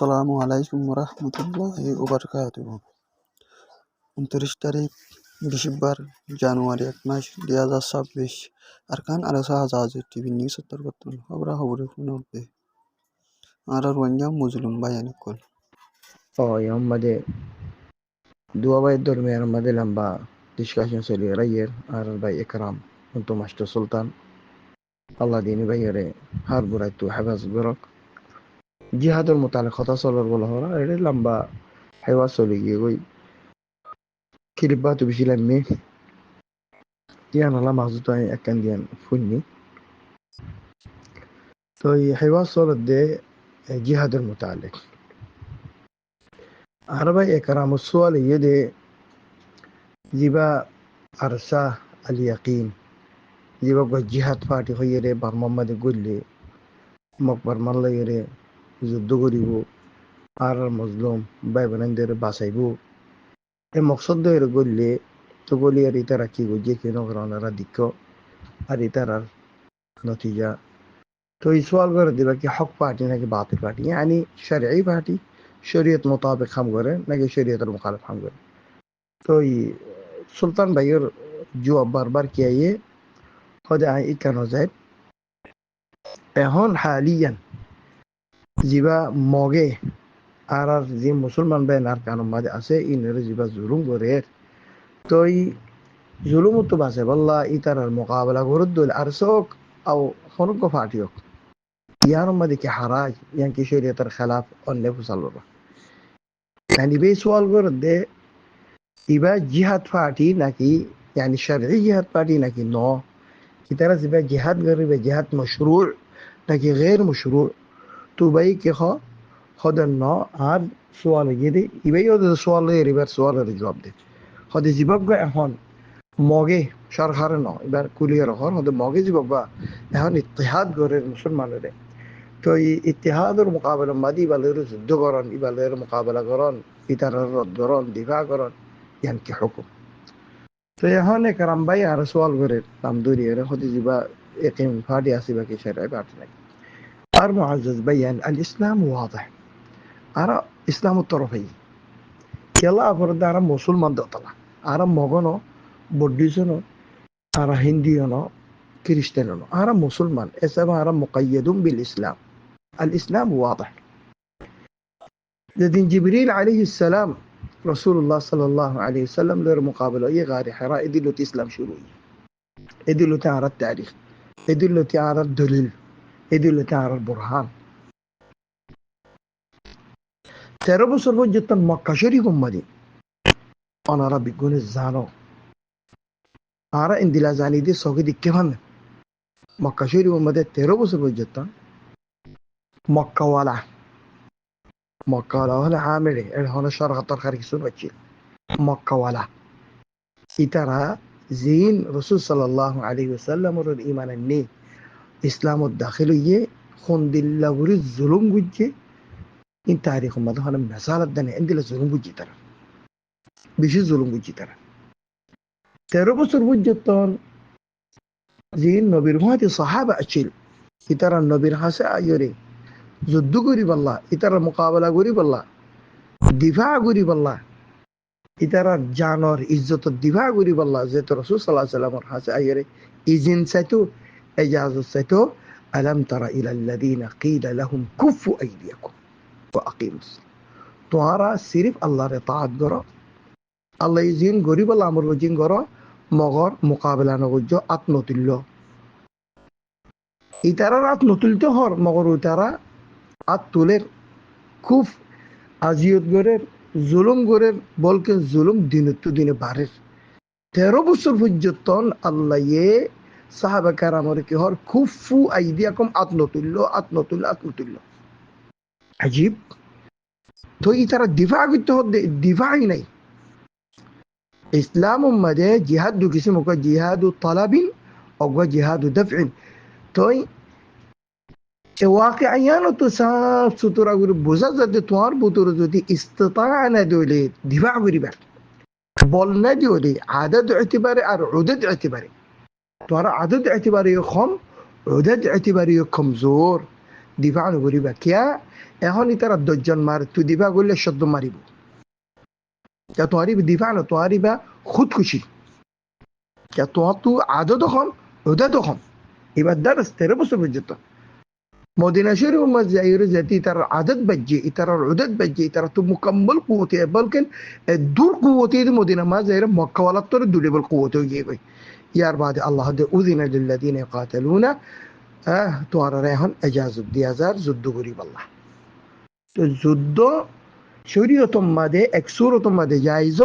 अल्लाम वरहमल वबरक उनतीस तारीख दिसंबर जानवर एकनाश लिहाजा छब्बीस अरकान अरसा हजाजत टी वी न्यूज़ सत्तर बत्तर खबर खबर नब्बे आरा रोहिंगा मुजलुम बयान कुल ओयम मदे दुआ भाई दरमियान मदे लंबा डिस्कशन से ले रही है आर भाई इकराम तुम अष्ट सुल्तान lamba discussion soli rayer ar bay ikram untuk Mashto Sultan Allah dini bayere har burai tu habas burok jihadul mutalik khata solar bola hora ere lamba hewa soli gi goi kiribba tu bisilam me dian ala mahzu tu akan dian funni তো এই হেওয়া সলত দে জিহাদুল মুতালিক عربي إكرام السؤال يدي جيبا أرسا اليقين جيبا قد جهاد فاتي خيري بار محمد يقول لي مقبر مالله يري যুদ্ধ করিব আর মজলুম by বানাইদের বাঁচাইব এই মকসদ ধরে গড়লে তো গলি আর ইতারা কি গজিয়ে কেন ওনারা দিক্ষ আর ইতার আর নতিজা তো এই সওয়াল করে দিবা কি হক পার্টি নাকি বাতিল পার্টি يعني شرعي পার্টি শরীয়ত মোতাবেক কাম করে নাকি শরীয়তের মোকালেফ কাম করে তো এই সুলতান ভাইয়ের জবাব বারবার কি আইয়ে হদে আই ইকান যায় এখন হালিয়ান যিবা মগে আর আর যে মুসলমান ভাই আর কানুন মাঝে আছে ইনের যিবা জুলুম করে তো এই জুলুম তো বাসে বল্লা ইতার মোকাবেলা করে দল আর চোখ আও হনুক ফাটিওক ইয়ার মধ্যে কি হারাজ ইয়ান কি শরীয়তের খেলাফ অন্য ফুসাল বাবা يعني بي سؤال ورد يبقى جهاد فاتي ناكي يعني شرعي جهاد فاتي ناكي نو كي ترى يبقى جهاد غير يبقى جهاد مشروع ناكي غير مشروع تو باي كي خا خد النو هاد سؤال يدي يبقى يود سؤال غير يبقى سؤال غير جواب دي خد يبقى এখন মগে সরকার ন এবার কুলিয়ার হর হতে মগে যাববা এখন ইতিহাদ গরের মুসলমানের তো এই ইতিহাদের মোকাবেলা মাদি ইবালের যুদ্ধ করন ইবালের মোকাবেলা করন ইতারের রদ করন দিফা করন ইয়ান কি হুকুম তো এখন কারাম ভাই আর সোয়াল করে তাম দূরি এর হতে জিবা একিম ফাডি আসিবা কি শরআ বাট নাই। আর মুআজ্জাজ বাইয়ান আল ইসলাম ওয়াদহ আর ইসলাম তরফাই। কেলা আবার দ্বারা মুসলমান দতলা। আর মগন বডিজন আর হিন্দিয়ন খ্রিস্টানন আর মুসলমান এসব আর মুকাইয়াদুম বিল ইসলাম। আল ইসলাম ওয়াদহ যেদিন জিবরিল আলাইহিস সালাম রসুল্লাহ সাল্লাহ আলী সাল্লামের মোকাবিলা ইয়ে গাড়ি হেরা এদিলতে ইসলাম শুরু এদিলতে আরার তারিখ এদিলতে আরার দলিল এদিলতে আরার বোরহান তেরো বছর পর্যন্ত মক্কা শরী কোম্পানি অনারা বিজ্ঞানে জানো আরা ইন্দিলা জানি দিয়ে সকে দিকে ভাঙে মক্কা শরী কোম্পানি তেরো বছর পর্যন্ত মক্কাওয়ালা মক্কাওয়ালা হলে আমেরে এর হলে সরকার তরকারি কিছু পাচ্ছি মক্কাওয়ালা ইতারা জিন রসুল সাল্লাহ আলী ওসাল্লামর ইমানের নেই ইসলামত দাখিল হইয়ে খন্দিল্লা গুরি জুলুম গুজছে ইন তারিখ মতো হলে মেসালত দেনে এন্দিলা জুলুম গুজি তারা বেশি জুলুম গুজি তারা তেরো বছর পর্যন্ত জিন নবীর মহাতি সাহাবা আছিল ইতারা নবীর হাসে আয়রে যুদ্ধ করি পারলা ইতারা মোকাবেলা করি পারলা দিভা করি পারলা ইতারা জানর ইজ্জত দিভা করি পারলা যে তোর রসুল সাল্লামর হাসে আইয়ারে ইজিন চাইতো এজাজত চাইতো, আলাম তারা ইলাল্লাদিন কিলা লাহুম কুফু আইদিয়াকুম ওয়া আকিমুস তোহারা সিরিফ আল্লাহর তাআত করো, আল্লাহ ইজিন গরি পারলা আমর ইজিন গর মগর মোকাবেলা নগর্য আত্মতুল্য। ইতারার আত্মতুল্য হর, মগর ইতারা আত তুলের খুব আজিয়ত গড়ের, জুলুম গড়ের, বলকে জুলুম দিনে তো দিনে বাড়ের তেরো বছর পর্যন্ত আল্লাহ সাহাবা কারামরে কি হর খুব ফু আইদিয়া কম আত্মতুল্য আত্মতুল্য আত্মতুল্য। আজীব। তো ই তারা দিফা করতে হতে, দিফাই নাই। ইসলাম উম্মাদে জিহাদ দু কিসিম জিহাদু তালাবিন অগা জিহাদু দফিন তো যে ওয়াকে আইয়ানো তো সাফ সুতরা করে বোঝা যাতে তোমার বুতরে যদি ইস্ততা না দইলে দিবা করিবার বল না দিলে, আদত এতেবারে আর রোদেদ এতেবারে। তোমার আদত এতেবারে কম রোদেদ এতেবারে কম জোর, দিবা করিবা। কিয়া? এখনই তারা দশজন মার তুই দিবা করলে সদ্য মারিব। যা দিবা না খুদ খুশি তোমার তো আদত কম রোদেদ কম এবার দ্বারা তেরো বছর পর্যন্ত মদিনা শরীফ মজাইর জাতি তার আদত বাজ্যে ইতার উদত বাজ্যে ইতার তো মুকাম্মল কুওতে বলকেন দূর কুওতে মদিনা মা জাইর মক্কা ওয়ালা তোর দূরে বল কুওতে গিয়ে গই ইয়ার বাদে আল্লাহ দে উযিনা লিল্লাযিনা ইয়াকাতালুনা আহ তোয়ার এখন এজাজত দিয়া যার যুদ্ধ করিব আল্লাহ তো যুদ্ধ শরীয়তম মাদে এক সুরতম মাদে জাইজ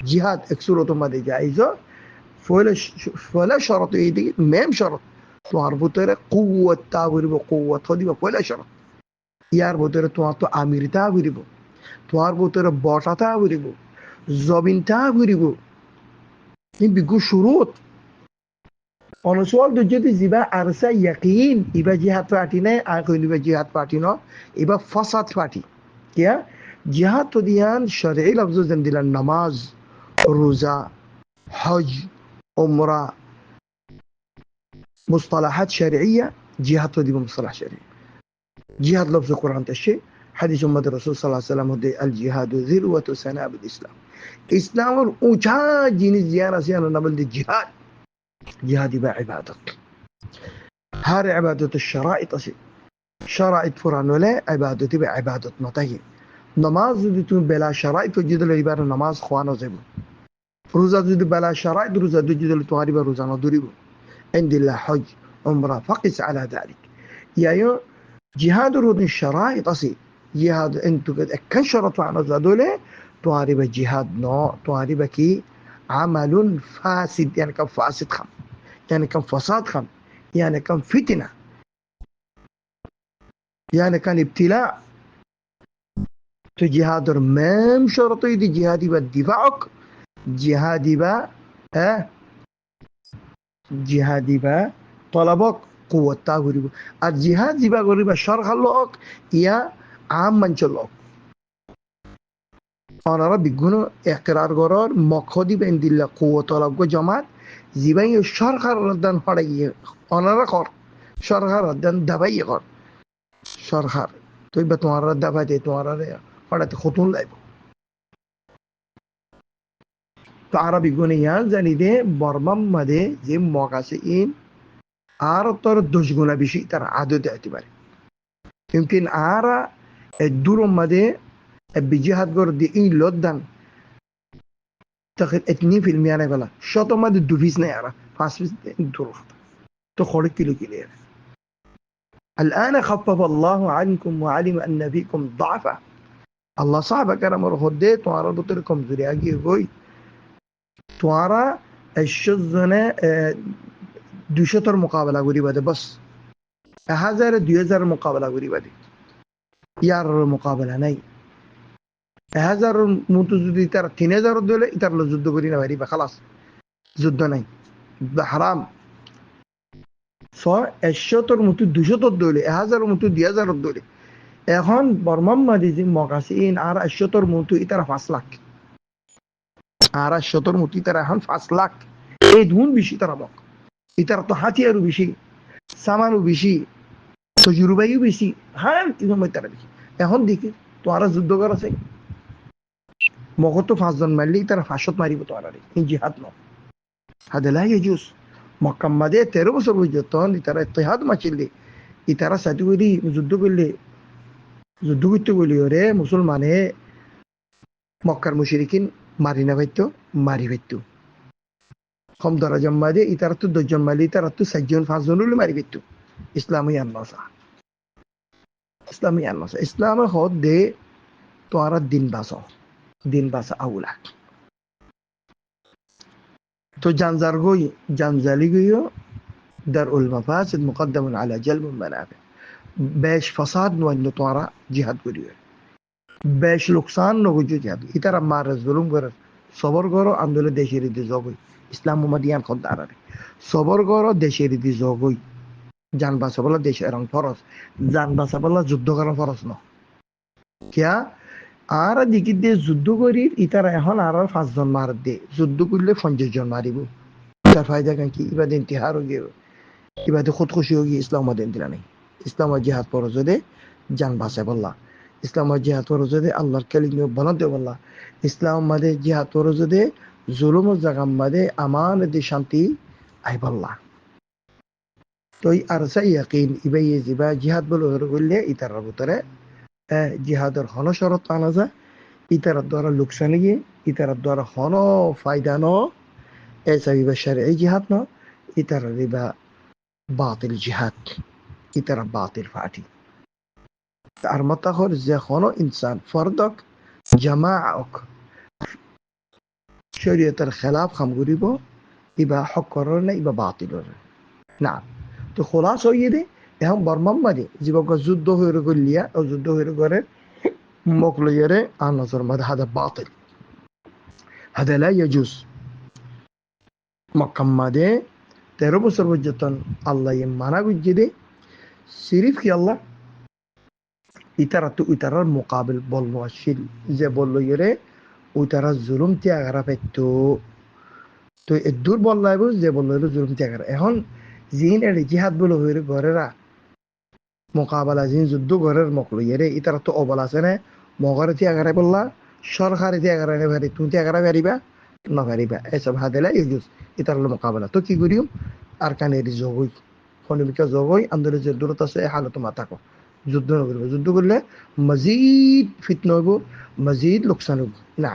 জিহাদ এক সুরতম মাদে জাইজ ফলে ফলে শরত এই মেম শরত তোমার ভিতরে কুয়া ঘুরিব দিব পয়লা সর ইয়ার ভিতরে তোমার তো আমির তা ঘুরিব তোমার ভিতরে বটা তা ঘুরিব জবিন তা ঘুরিব বিগু সুরত। যদি যিবা আরসা ইয়াকিন ইবা জিহাদ পার্টি নাই, আর কইনিবা জিহাদ পার্টি ন ইবা ফসাদ পার্টি। কিয়া? জিহাদ তো দিয়ান শরঈ যেন দিলান নামাজ, রোজা, হজ ওমরা مصطلحات شرعية جهاد تو ديما مصطلح شرعي جهاد لفظ القرآن تشي حديث أمة الرسول صلى الله عليه وسلم هدي الجهاد ذروة سناب الإسلام ইসলামের উঁচা জিনিস জিয়ান আছে না বলতে জিহাদ জিহাদি বা ইবাদত هر عبادة الشرائط আছে شرائط فران ولا عبادة با عبادت نتاهی نماز যদি তুমি বেলা شرائط وجد এবার নামাজ খোয়ানো যাব রোজা যদি বেলা شرائط রোজা যদি তোমার এবার রোজা নদরিব عند الله حج عمرة فقس على ذلك. يا جهاد رود الشرائط أصي جهاد انتو قد كان شرط عن دولة تعرب جهاد تعرب كي عمل فاسد يعني كم فاسد خم. يعني كم فساد خم. يعني كم فتنة. يعني كان ابتلاء. تو جهاد مم شرطي دي جهادي بدفاعك جهادي با آه জিহাদি বা তলাবক কুয়তা ঘুরিব আর জিহাদ যিবা করিবা সরকার লোক, ইয়া আম মঞ্চল লোক। অনারা বিগুণ একরার গরর মখ দিবেন দিল্লা কুয়ত লগ্য জমাত, যিবাই সরকার রদ্দান হড়াইয়ে অনারা কর সরকার রদ্দান দাবাইয়ে কর সরকার তুই বা তোমার দাবাইতে তোমার হড়াতে খতুন লাইব تعربيقونيا زنيدي برمم مدي زي مقاسئين أرطر دجغونا بشيء تر عدد اعتباري يمكن أرى الدورم مدي بجهة قردي إن لدن تخل 2% أنا بلا شطة مدي الدوفيس نيارة فاسفز الدروف تخلق كيلو كيلو الآن خفف الله عنكم وعلم أن فيكم ضعفا الله صعب كرم رخدت وعرضت لكم زرياجي هوي বস দুই মোকাবেলা ইয়ার মোকাবেলা নাই মতো যদি তার তিন দিলে যুদ্ধ করি না পারিবা খালাস যুদ্ধ নাই হারাম ছয় একশোতর মতো দুশোতর দৌলে এক মতো দুই হাজারের দৌলে এখন বর্মাম্মাদি যে মগ আর একশোতর মতো ইতার পাঁচ লাখ ইতার এখন পাঁচ লাখ। এই ধুন বেশি তারা মগ ইতার তো হাতিয়ারও বেশি, সামানও বেশি বেশি হ্যাঁ তারা বেশি। এখন দেখি যুদ্ধ করা চাই মগত পাঁচজন মারলেই তারা ফাঁসত মারিব ন। হাদেলাই তেরো বছর ইতারা ইতিহাদ মাচিলে। ইতারা সাথে করি যুদ্ধ করলে যুদ্ধ করতে বলি ওরে মুসলমানে, মক্কার মুশরিকিন মারি না ভাইতো, মারি ভাইতো। কম দরা জন্মা দিয়ে ইতার তো দশজন মারলে ইতার তো চারজন পাঁচজন হলে মারি ভাইতো। ইসলামই ইসলাম ইসলামই আন্নসা ইসলামের হদ দে তোরা দিন বাস দিন বাস আউলা। তো জানজার গই জানজালি গই দার উল মাফাসিদ মুকদ্দম আলা জালব মানাফে। বেশ ফসাদ নয় তোমারা জিহাদ করিও বেশ লোকসান নগজ জিহাদ ইতারা মার জুলুম করে সবর করো আন্দোলন দেশের ইতি জগই ইসলাম মুমাদিয়ান খদ্দার সবর করো দেশের ইতি জগই জান বাঁচাবলা দেশ এরং ফরস জান বাঁচাবলা যুদ্ধ করার ফরস ন। কিয়া? আর দিকে দিয়ে যুদ্ধ করি ইতারা এখন আর পাঁচজন মার দে। যুদ্ধ করলে পঞ্চাশ জন মারিব তার ফায়দা কেন কি? এবার দিন তিহারও গিয়ে ইবাদে খুদকুশি হোক ইসলাম দিন দিলা নেই। ইসলাম জিহাদ পরজদে জান বাঁচে বললা ইসলাম জিহাদ পরজদে আল্লাহর কালিমে বলতে বললা ইসলাম মাদে জিহাদ পরজদে জুলুম জাগাম মাদে আমান দি শান্তি আই বললা তো এই আরসা ইয়াকিন ইবাই জিবা, জিহাদ বলে করলে ইতার ভিতরে জিহাদের হন শরত আনা যায় ইতার দ্বারা লোকসানি গিয়ে ইতার দ্বারা হন ফায়দা ন এসা বিবা সারে এই জিহাদ ন ইতার রিবা বাতিল জিহাদ ইতারা বাতিল ফাটি। যে হন ইনসান ফরদক জামাওক শরীয়তের খেলাফ খাম করিব ইবা হক না ইবা বাতিলর না তো খোলাস হইয়ে দে এখন বর্মাম মাঝে জীবক যুদ্ধ হয়ে গলিয়া ও যুদ্ধ হয়ে করে মকলইয়ারে আর নজর মাঝে হাদা বাতিল হাদা লা ইয়াজুজ মক্কাম তেরো বছর পর্যন্ত আল্লাহ মানা গুজ্জে দে সিরিফ কি আল্লাহ ইতারা তো ইতারার মোকাবিল বলব আসিল। যে বলল ইয়ে ওইতারা জুলুম ত্যাগারা পেতো তো দূর বললাইব যে বলল জুলুম ত্যাগারা। এখন জিন এর জিহাদ বলে হইরে ঘরেরা, মোকাবেলা জিন যুদ্ধ ঘরের মকলো ইয়ে ইতারা তো অবল আছে না, মগরে ত্যাগারা বললা, সরকারি ত্যাগারা নে ভারি, তুমি ত্যাগারা পারিবা না পারিবা এসব হাদেলা ইউজ ইতার মোকাবেলা। তো কি করিও আর কানের জগই খনিবিকা জগই আন্দোলন যে দূরত আছে হালত মা থাকো যুদ্ধ নকরিব যুদ্ধ করলে মজিদ ফিতন হইব মজিদ লোকসান হইব। না